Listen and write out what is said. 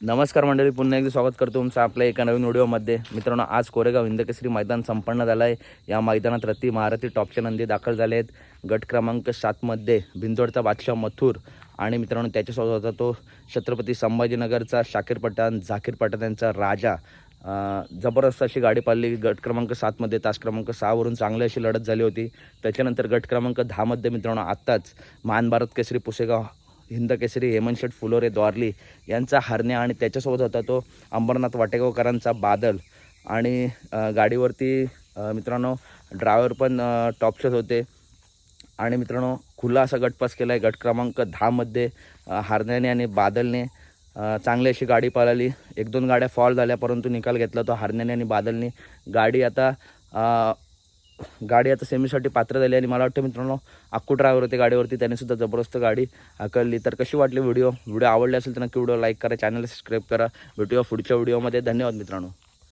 नमस्कार मंडळी पुन्हा एकदा स्वागत करतो तुमचं आपल्या एका नवीन व्हिडिओमध्ये. मित्रांनो आज कोरेगाव हिंदकेसरी मैदान संपन्न झालं आहे. या मैदानात रती महारथी टॉपच्या नंदी दाखल झाले आहेत. गट क्रमांक सातमध्ये भिंदोडचा बादशाह मथुर आणि मित्रांनो त्याच्यासोबत होता तो छत्रपती संभाजीनगरचा शाकीर पठाण झाकीर पठाण यांचा राजा. जबरदस्त अशी गाडी पाळली गट क्रमांक सातमध्ये तास क्रमांक सहावरून चांगली अशी लढत झाली होती. त्याच्यानंतर गट क्रमांक दहामध्ये मित्रांनो आत्ताच महान भारत केसरी पुसेगाव हिंदकेसरी हेमंत शेठ फुलोरे द्वारली यांचा हरण्या आणि त्याच्यासोबत होता तो अंबरनाथ वाटेगावकरांचा बादल. आणि गाडीवरती मित्रांनो ड्रायव्हर पण अ, होते. आणि मित्रांनो खुला असा गटपास केला आहे गट क्रमांक दहामध्ये हरण्याने आणि बादलने चांगली अशी गाडी पळाली. एक दोन गाड्या फॉल झाल्या परंतु निकाल घेतला तो हरण्याने आणि बादलने. गाडी आता गाडी आता सेमीसाठी पात्र झाली आणि मला वाटतं मित्रांनो अक्कू ड्रायव्हर होते गाडीवरती त्याने सुद्धा जबरदस्त गाडी हकलली. तर कशी वाटली व्हिडिओ व्हिडिओ आवडली असेल तर नक्की व्हिडिओ लाईक करा चॅनल सबस्क्राईब करा. भेटूया पुढच्या व्हिडिओमध्ये धन्यवाद मित्रांनो.